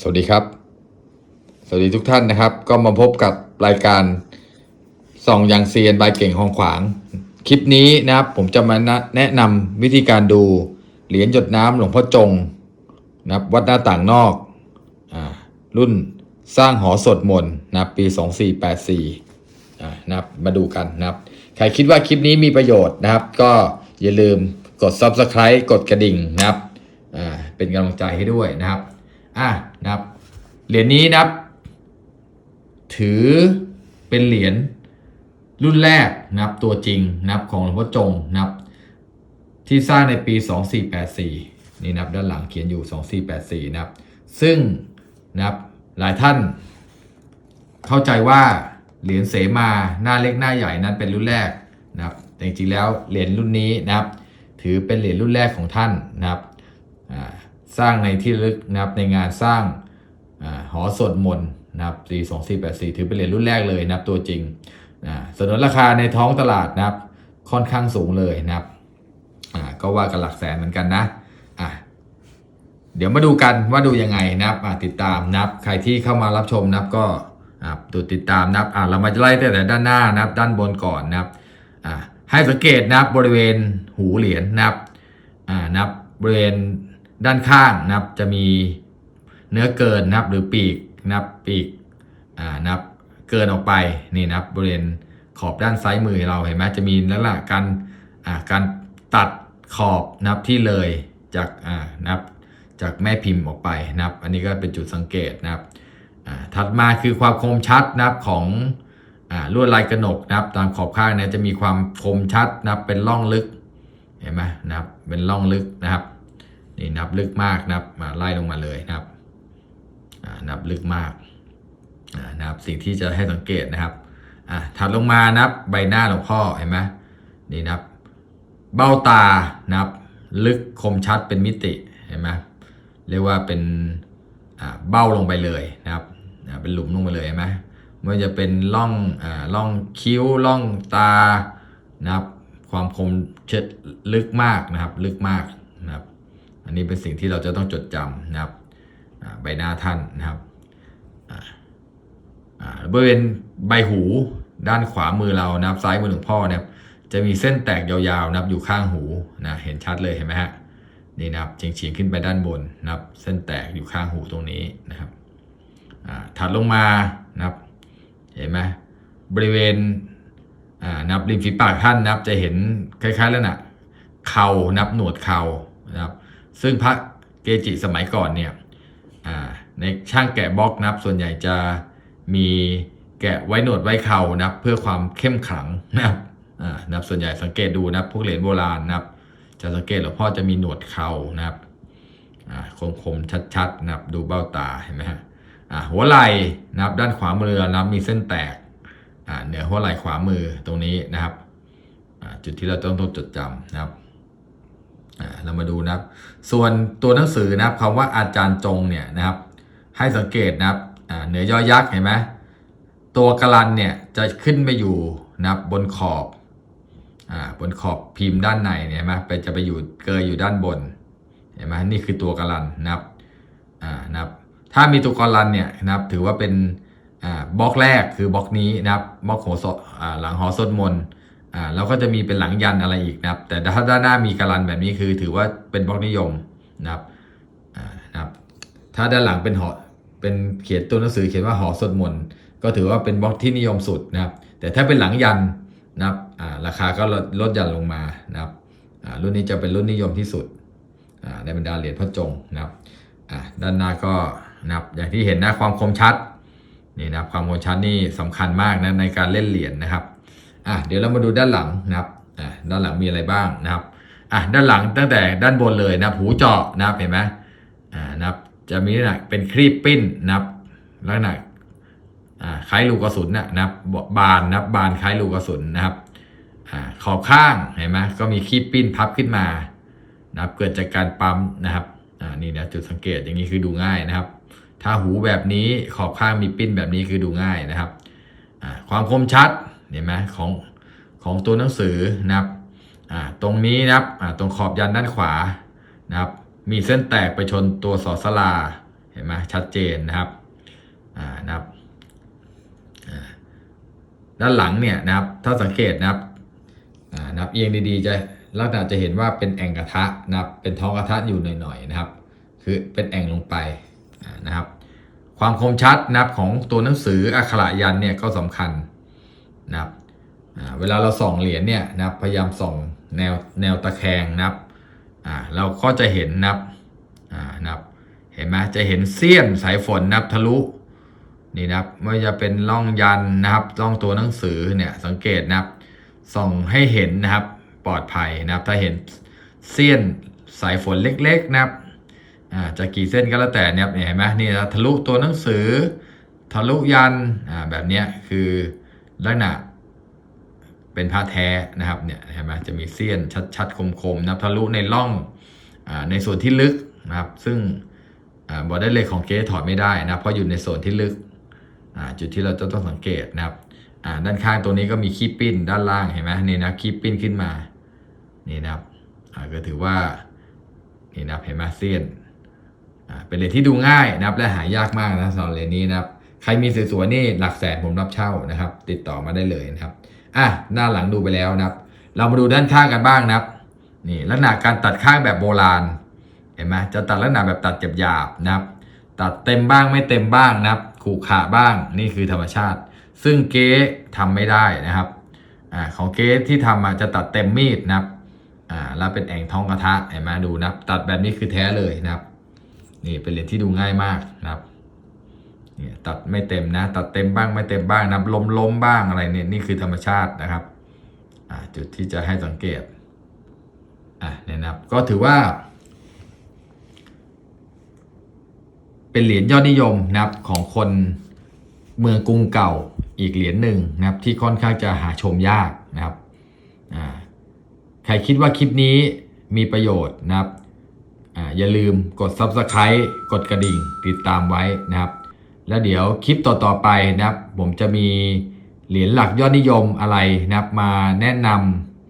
สวัสดีครับ สวัสดีทุกท่านนะครับ ก็มาพบกับรายการส่องยังเซียนบายเก่งของขวาง คลิปนี้นะครับ ผมจะมาแนะนำวิธีการดูเหรียญหยดน้ำหลวงพ่อจงนะครับวัดหน้าต่างนอกอารุ่นสร้างหอสดมนนะปี 2484อ่นะครับมาดูกันนะครับ ใครคิดว่าคลิปนี้มีประโยชน์นะครับ ก็อย่าลืมกด Subscribe กดกระดิ่งนะครับอ่าเป็นกำลังใจให้ด้วยนะครับ อะนะครับเหรียญนี้นะครับ ถือเป็นเหรียญรุ่นแรกนะครับตัวจริงนะครับของหลวงพ่อจงนะครับ ที่สร้างในปี 2484 นี่นะครับด้านหลังเขียนอยู่ 2484 นะครับ ซึ่งนะครับหลายท่าน เข้าใจว่าเหรียญเสมาหน้าเล็กหน้าใหญ่นั้นเป็นรุ่นแรกนะครับแต่จริงๆแล้วเหรียญรุ่นนี้นะครับ ถือเป็นเหรียญรุ่นแรกของท่านนะครับ สร้างในที่ลึกนะครับในงานสร้างอหอสวดมนต์นะครับปี2484 ถือเป็นเหรียญรุ่นแรกเลยนะครับตัวจริงอ่าสนนราคาในท้องตลาดนะครับค่อนข้างสูงเลยนะครับก็ว่ากันหลักแสนเหมือนกันนะอะเดี๋ยวมาดูกันว่าดูยังไงนะครับติดตามนะครับใครที่เข้ามารับชมนะครับก็ดูติดตามนะครับเรามาไล่ตั้งแต่ด้านหน้านะครับด้านบนก่อนนะครับให้สังเกตนะครับบริเวณหูเหรียญนะครับนะครับบริเวณ ด้านข้างนะครับจะมีเนื้อเกินนะครับหรือปีกนะครับปีกอ่านะครับเกินออกไปนี่นะครับบริเวณขอบด้านซ้ายมือเราเห็นไหมจะมีลักษณะการอ่าการตัดขอบนะครับที่เลยจากอ่านะครับจากแม่พิมพ์ออกไปนะครับ อันนี้ก็เป็นจุดสังเกตนะครับอ่าถัดมาคือความคมชัดนะครับของอ่าลวดลายกระหนกนะครับ ตามขอบข้างเนี่ยจะมีความคมชัดนะครับเป็นร่องลึกเห็นไหมนะครับเป็นร่องลึกนะครับ นี่นับลึกมากนับมาไล่ลงมาเลยนะครับนับลึกมากนะครับสิ่งที่จะให้สังเกตนะครับอ่าถัดลงมานับใบหน้าหลวงพ่อเห็นไหมนี่นับเบ้าตานับลึกคมชัดเป็นมิติเห็นไหมเรียกว่าเป็นอ่าเบ้าลงไปเลยนะครับเป็นหลุมลงไปเลยเห็นไหมไม่ว่าจะเป็นร่องอ่าร่องคิ้วร่องตานะครับความคมเช็ดลึกมากนะครับ ลึกมาก อันนี้เป็นสิ่งที่เราจะต้องจดจำนะครับใบหน้าท่านนะครับบริเวณใบหูด้านขวามือเรานะครับซ้ายมือหลวงพ่อเนี่ยจะมีเส้นแตกยาวๆนะครับอยู่ข้างหูนะเห็นชัดเลยเห็นไหมฮะนี่นะครับเฉียงๆขึ้นไปด้านบนนะครับ เส้นแตกอยู่ข้างหูตรงนี้นะครับถัดลงมานะครับเห็นไหมบริเวณนับริมฝีปากท่านนะครับจะเห็นคล้ายๆแล้วนะเข่านับหนวดเข่านะครับ ซึ่งพระเกจิสมัยก่อนเนี่ยอ่าในช่างแกะบล็อกนะครับ ส่วนใหญ่จะมีแกะไว้หนวดไว้เข่านะครับ เพื่อความเข้มขลังนะครับอ่านะครับส่วนใหญ่สังเกตดูนะครับ พวกเหรียญโบราณนะครับ จะสังเกตหลวงพ่อจะมีหนวดเข่านะครับคมคมๆชัดๆนะครับดูเบ้าตาเห็นไหมฮะอ่าหัวไหล่นะครับ ด้านขวามือนะครับมีเส้นแตกอ่าเหนือหัวไหล่ขวามือตรงนี้นะครับอ่าจุดที่เราต้องต้องจดจำนะครับ เรามาดูนะครับ ส่วนตัวหนังสือนะครับคำว่าอาจารย์จงเนี่ยนะครับ ให้สังเกตนะครับเหนือยอยักษ์เห็นไหมตัวกรันเนี่ยจะขึ้นไปอยู่นะครับบนขอบอบนขอบพิมพ์ด้านในเนี่ยไหมไปจะไปอยู่เกยอยู่ด้านบนเห็นไหมนี่คือตัวกรันนะครับอ่านะครับ ถ้ามีตัวกรันเนี่ยนะครับ ถือว่าเป็นอ่าบล็อกแรกคือบล็อกนี้นะครับบล็อกหัวโซอ่าหลังหอสดมนต์ อ่าแล้วก็จะมีเป็นหลังยันอะไรอีกนะครับ แต่ถ้าด้านหน้ามีกรันแบบนี้คือถือว่าเป็นบล็อกนิยมนะครับอ่านะครับ ถ้าด้านหลังเป็นหอเป็นเขียนตัวหนังสือเขียนว่าหอสดมนก็ถือว่าเป็นบล็อกที่นิยมสุดนะครับ แต่ถ้าเป็นหลังยันนะครับอ่าราคาก็ลดลดย่อนลงมานะครับอ่ารุ่นนี้จะเป็นรุ่นนิยมที่สุดอ่าในบรรดาเหรียญพระจงนะครับอ่าด้านหน้าก็นะครับอย่างที่เห็นนะความคมชัดนี่นะครับความคมชัดนี่สำคัญมากนะในการเล่นเหรียญนะครับ อะเดี๋ยวเรามาดูด้านหลังนะครับอ่าด้านหลังมีอะไรบ้างนะครับอะด้านหลังตั้งแต่ด้านบนเลยนะหูเจาะนะครับเห็นไหมอ่านะครับจะมีลักษณะเป็นครีบปิ้นนะครับลักษณะอ่าคล้ายลูกกระสุนนะนะครับบานนะครับบานคล้ายลูกกระสุนนะครับอ่าขอบข้างเห็นไหมก็มีครีบปิ้นพับขึ้นมานะครับเกิดจากการปั๊มนะครับอ่านี่นะจุดสังเกตอย่างนี้คือดูง่ายนะครับ ถ้าหูแบบนี้ขอบข้างมีปิ้นแบบนี้คือดูง่ายนะครับอ่าความคมชัด เห็นไหมของของตัวหนังสือนะครับอ่าตรงนี้นะครับอ่าตรงขอบยันด้านขวานะครับ มีเส้นแตกไปชนตัวสอสลาเห็นไหมชัดเจนนะครับอ่านะครับอ่าด้านหลังเนี่ยนะครับถ้าสังเกตนะครับอ่านะครับเอียงดีๆจะลักษณะจะเห็นว่าเป็นแอ่งกระทะนะครับ เป็นท้องกระทะอยู่หน่อยๆนะครับ คือเป็นแอ่งลงไปนะครับ ความคมชัดนะครับของตัวหนังสืออักขระยันเนี่ยก็สำคัญ นะครับเวลาเราส่องเหรียญเนี่ยนะครับพยายามส่องแนวแนวตะแคงนะครับเราก็จะเห็นนะครับนะครับเห็นไหมจะเห็นเสี้ยนสายฝนนะครับทะลุนี่นะครับไม่ว่าจะเป็นร่องยันนะครับร่องตัวหนังสือเนี่ยสังเกตนะครับส่องให้เห็นนะครับปลอดภัยนะครับ ถ้าเห็นเสี้ยนสายฝนเล็กๆนะครับจะกี่เส้นก็แล้วแต่เนี่ยเห็นไหมนี่ทะลุตัวหนังสือ ทะลุยันแบบนี้คือ ลักษณะเป็นผ้าแท้นะครับเนี่ยเห็นไหมจะมีเสี้ยนชัดๆคมๆนะครับทะลุในร่องอในส่วนที่ลึกนะครับซึ่งบอร์ดเลขของเกสถอดไม่ได้นะเพราะอยู่ในโซนที่ลึกจุดที่เราจะต้องสังเกตนะครับด้านข้างตัวนี้ก็มีขี้ปิ้นด้านล่างเห็นไหมนี่นะขี้ปิ้นขึ้นมานี่นะครับก็ถือว่านี่นะเห็นไหมเซียนเป็นเหรียญที่ดูง่ายนะครับและหายากมากนะสำหรับเหรียญนี้นะครับ ใครมีสวยๆนี่หลักแสนผมรับเช่านะครับ ติดต่อมาได้เลยนะครับอะหน้าหลังดูไปแล้วนะครับ เรามาดูด้านข้างกันบ้างนะครับ นี่ลักษณะการตัดข้างแบบโบราณเห็นไหมจะตัดลักษณะแบบตัดหยาบๆนะครับ ตัดเต็มบ้างไม่เต็มบ้างนะครับขู่ขาบ้างนี่คือธรรมชาติ ซึ่งเก๊ทำไม่ได้นะครับอ่าของเก๊ที่ทำอะจะตัดเต็มมีดนะครับอ่าแล้วเป็นแอ่งท้องกระทะเห็นไหมดูนะครับตัดแบบนี้คือแท้เลยนะครับ นี่เป็นเหรียญที่ดูง่ายมากนะครับ เนี่ยตัดไม่เต็มนะ ตัดเต็มบ้างไม่เต็มบ้างนะล้มล้มบ้างอะไรเนี่ยนี่คือธรรมชาตินะครับจุดที่จะให้สังเกตอะเนี่ยนะครับก็ถือว่า เป็นเหรียญยอดนิยมนะครับของคนเมืองกรุงเก่าอีกเหรียญหนึ่งนะครับที่ค่อนข้างจะหาชมยากนะครับใครคิดว่าคลิปนี้มีประโยชน์นะครับออย่าลืมกด Subscribe กดกระดิ่งติดตามไว้นะครับ แล้วเดี๋ยวคลิปต่อๆไปนะครับ ผมจะมีเหรียญหลักยอดนิยมอะไรนะครับมาแนะน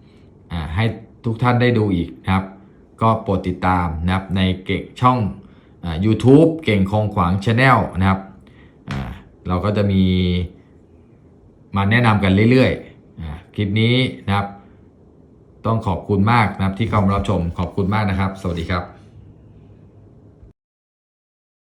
ำให้ทุกท่านได้ดูอีกนะครับ ก็โปรดติดตามนะครับในเก่งช่อง YouTube เก่งคงขวาง Channel นะครับเราก็จะมีมาแนะนำกันเรื่อยๆคลิปนี้นะครับ ต้องขอบคุณมากนะครับที่เข้ามารับชมขอบคุณมากนะครับ สวัสดีครับ